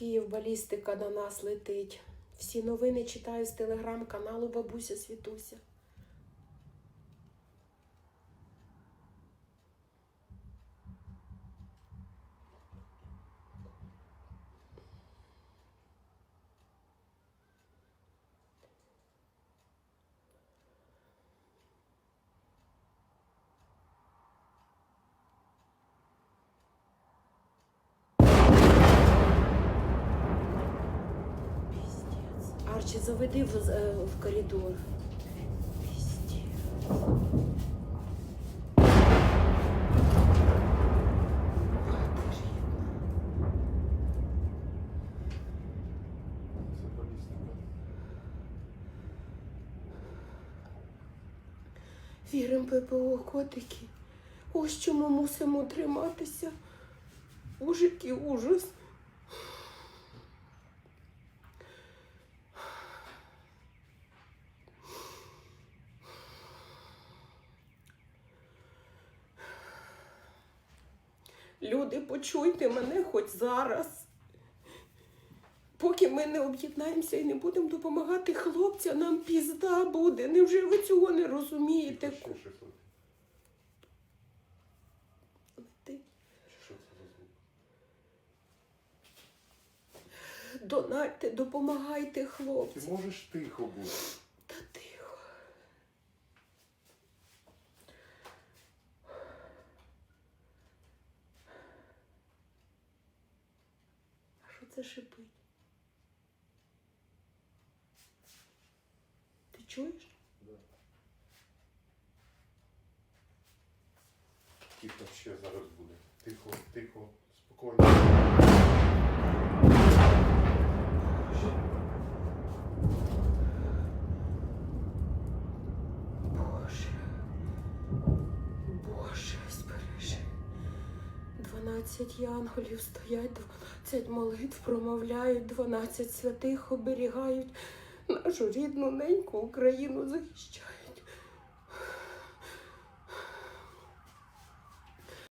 Київ балістика на нас летить. Всі новини читаю з телеграм-каналу Бабуся Світуся. Арчі, заведи в, е, в коридор. Піздець. Ти ж єдна. Це балістика. Вірим ППО, котики. Ось чому мусимо триматися. Ужики, ужас. Люди, почуйте мене хоч зараз. Поки ми не об'єднаємося і не будемо допомагати хлопцям, нам пізда буде. Невже ви цього не розумієте? Що це звук? Донайте, допомагайте Ти можеш тихо бути. Це шипить? Ти чуєш? Да. Тихо ще зараз буде. Тихо, тихо, спокійно. 12 янголів стоять, 12 молитв промовляють, 12 святих оберігають. Нашу рідну неньку Україну захищають.